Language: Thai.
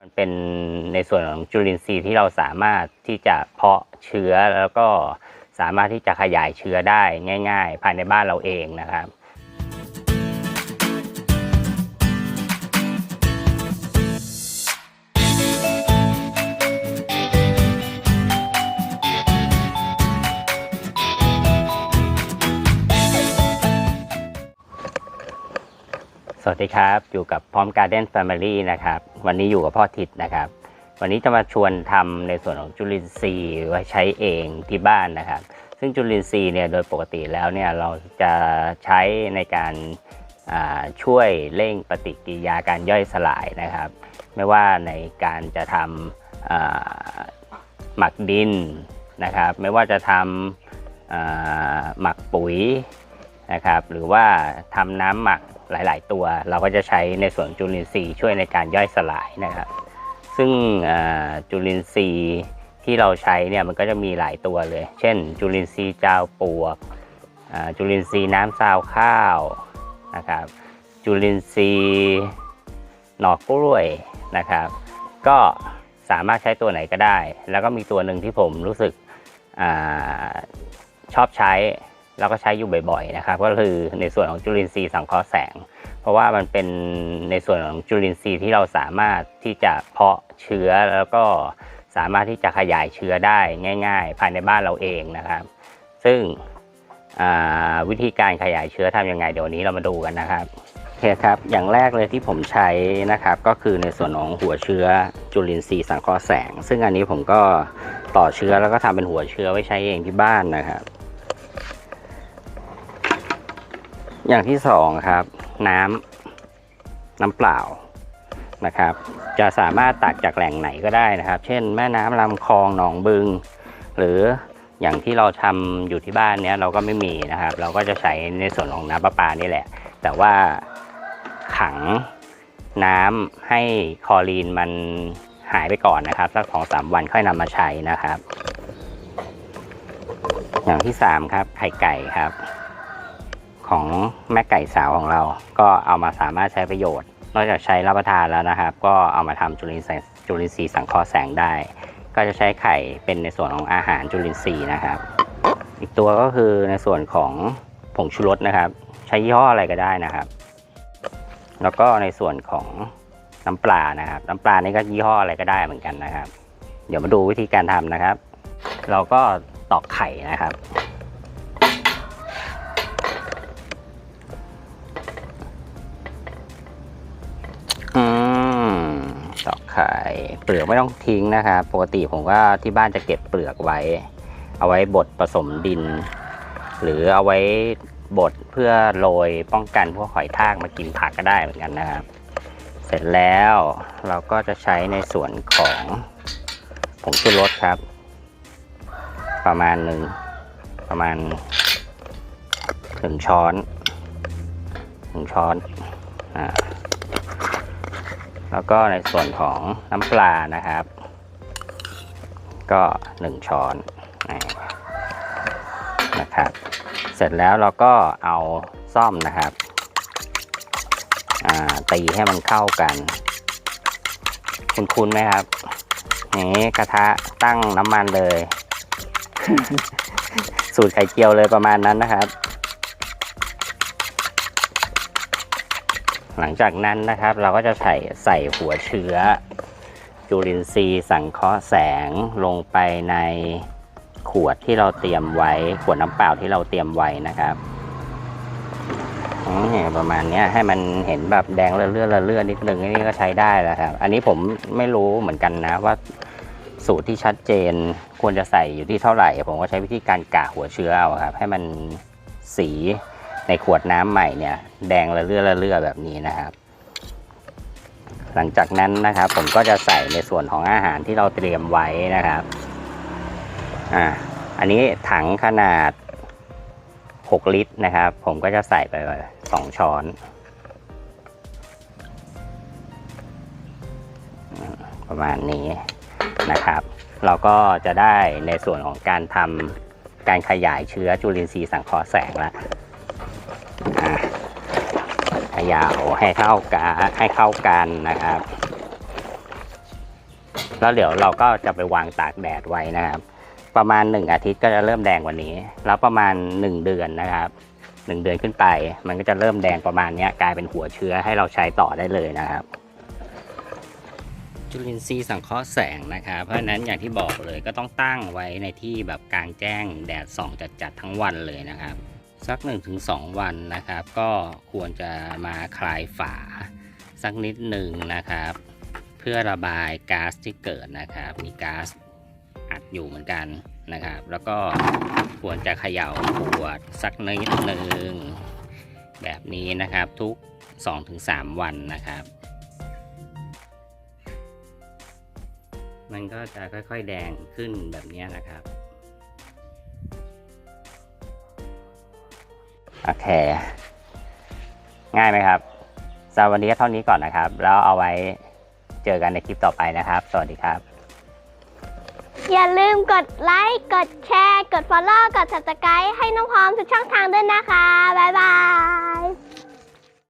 มันเป็นในส่วนของจุลินทรีย์ที่เราสามารถที่จะเพาะเชื้อแล้วก็สามารถที่จะขยายเชื้อได้ง่าย ๆ ภายในบ้านเราเองนะครับ วัสดีครับอยู่กับพร้อมการ์เด้นแฟมิลี่นะครับวันนี้อยู่กับพ่อทิศนะครับ วันนี้จะมาชวนทำในส่วนของจุลินทรีย์ไว้ใช้เองที่บ้านนะครับ ซึ่งจุลินทรีย์เนี่ยโดยปกติแล้วเนี่ยเราจะใช้ในการช่วยเร่งปฏิกิริยาการย่อยสลายนะครับ ไม่ว่าในการจะทำหมักดินนะครับ ไม่ว่าจะทำหมักปุ๋ย นะครับหรือว่าทำน้ำหมักหลาย ๆ ตัว เราก็จะใช้ในส่วนจุลินทรีย์ช่วยในการย่อยสลายนะครับ ซึ่งจุลินทรีย์ที่เราใช้เนี่ยมันก็จะมีหลายตัวเลย เช่น จุลินทรีย์จาวปวกจุลินทรีย์น้ำซาวข้าวนะครับจุลินทรีย์หนอกกล้วยนะครับ ก็สามารถใช้ตัวไหนก็ได้ แล้วก็มีตัวหนึ่งที่ผมรู้สึกอชอบใช้ แล้วก็ใช้อยู่บ่อยๆนะครับ ก็คือในส่วนของจุลินทรีย์สังเคราะห์แสง เพราะว่ามันเป็นในส่วนของจุลินทรีย์ที่เราสามารถที่จะเพาะเชื้อแล้วก็สามารถที่จะขยายเชื้อได้ง่าย ๆ ภายในบ้านเราเองนะครับ ซึ่งวิธีการขยายเชื้อทำยังไงเดี๋ยววนนี้เรามาดูกันนะครับโอเคครับ อย่างแรกเลยที่ผมใช้นะครับ ก็คือในส่วนของหัวเชื้อจุลินทรีย์สังเคราะห์แสง ซึ่งอันนี้ผมก็ต่อเชื้อแล้วก็ทำเป็นหัวเชื้อไว้ใช้เองที่บ้านนะครับ อย่างที่สองครับ น้ำน้ำเปล่านะครับ จะสามารถตักจากแหล่งไหนก็ได้นะครับ เช่น แม่น้ำลำคลองหนองบึง หรืออย่างที่เราทำอยู่ที่บ้านเนี้ยเราก็ไม่มีนะครับ เราก็จะใช้ในส่วนของน้ำประปานี่แหละ แต่ว่าขังน้ำให้คอรีนมันหายไปก่อนนะครับสักสองสามวันค่อยนำมาใช้นะครับ อย่างที่สามครับไข่ไก่ครับ ของแม่ไก่สาวของเรา ก็เอามาสามารถใช้ประโยชน์ นอกจากใช้รับประทานแล้วนะครับ ก็เอามาทำจุลินทรีย์จุลินทรีย์สังเคราะห์แสงได้ ก็จะใช้ไข่เป็นในส่วนของอาหารจุลินทรีย์นะครับ อีกตัวก็คือในส่วนของผงชูรสนะครับ ใช้ยี่ห้ออะไรก็ได้นะครับ แล้วก็ในส่วนของน้ำปลานะครับ น้ำปลานี่ก็ยี่ห้ออะไรก็ได้เหมือนกันนะครับ เดี๋ยวมาดูวิธีการทำนะครับ เราก็ตอกไข่นะครับ ตอกไข่เปลือกไม่ต้องทิ้งนะครับปกติผมก็ที่บ้านจะเก็บเปลือกไว้ เอาไว้บดผสมดิน หรือเอาไว้บดเพื่อโรยป้องกันพวกหอยทากมากินผักก็ได้เหมือนกันนะครับ เสร็จแล้วเราก็จะใช้ในส่วนของผงชูรสครับ ประมาณหนึ่งประมาณหนึ่งช้อนหนึ่งช้อนอ่า แล้วก็ในส่วนของน้ำปลานะครับ ก็หนึ่งช้อนนะครับ เสร็จแล้วเราก็เอาซ่อมนะครับตีให้มันเข้ากัน คุ้นๆไหมครับนี่กระทะตั้งน้ำมันเลย สูตรไข่เจียวเลยประมาณนั้นนะครับ หลังจากนั้นนะครับเราก็จะใส่ใส่หัวเชื้อ จุลินทรีย์สังเคราะห์แสงลงไปในขวดที่เราเตรียมไว้ ขวดน้ำเปล่าที่เราเตรียมไว้นะครับประมาณนี้ให้มันเห็นแบบแดงเลื่อนๆเลื่อนนิดนึงนี่ก็ใช้ได้แล้วครับ อันนี้ผมไม่รู้เหมือนกันนะว่าสูตรที่ชัดเจนควรจะใส่อยู่ที่เท่าไหร่ ผมก็ใช้วิธีการกะหัวเชื้อเอาครับ ให้มันสี ในขวดน้ำใหม่เนี่ย แดงระเลื่อระเลื่อแบบนี้นะครับ หลังจากนั้นนะครับ ผมก็จะใส่ในส่วนของอาหารที่เราเตรียมไว้นะครับอ่าอันนี้ถังขนาด 6 ลิตรนะครับ ผมก็จะใส่ไปสองช้อน ประมาณนี้นะครับ เราก็จะได้ในส่วนของการทำการขยายเชื้อจุลินทรีย์สังเคราะห์แสงแล้วอะ ขยาวให้เข้ากันให้เข้ากันนะครับ แล้วเดี๋ยวเราก็จะไปวางตากแดดไว้นะครับ ประมาณ 1 อาทิตย์ก็จะเริ่มแดงกว่านี้ แล้วประมาณ 1 เดือนนะครับ1เดือนขึ้นไป มันก็จะเริ่มแดงประมาณนี้กลายเป็นหัวเชื้อให้เราใช้ต่อได้เลยนะครับ จุลินทรีย์สังเคราะห์แสงนะครับ เพราะนั้นอย่างที่บอกเลยก็ต้องตั้งไว้ในที่แบบกลางแจ้งแดดส่องจัดๆทั้งวันเลยนะครับ สัก 1-2 วันนะครับ ก็ควรจะมาคลายฝา สักนิดหนึ่งนะครับ เพื่อระบายก๊าซที่เกิดนะครับ มีก๊าซอัดอยู่เหมือนกันนะครับ แล้วก็ควรจะเขย่าขวดสักนิดหนึ่งแบบนี้นะครับทุก 2-3 วันนะครับ มันก็จะค่อยๆแดงขึ้นแบบนี้นะครับ โอเค ง่ายไหมครับสำหรับวันนี้ก็เท่านี้ก่อนนะครับ แล้วเอาไว้เจอกันในคลิปต่อไปนะครับ สวัสดีครับ อย่าลืมกดไลค์ กดแชร์ กด Follow กด Subscribe ให้น้องพร้อมทุกช่องทางด้วยนะคะ บ๊ายบาย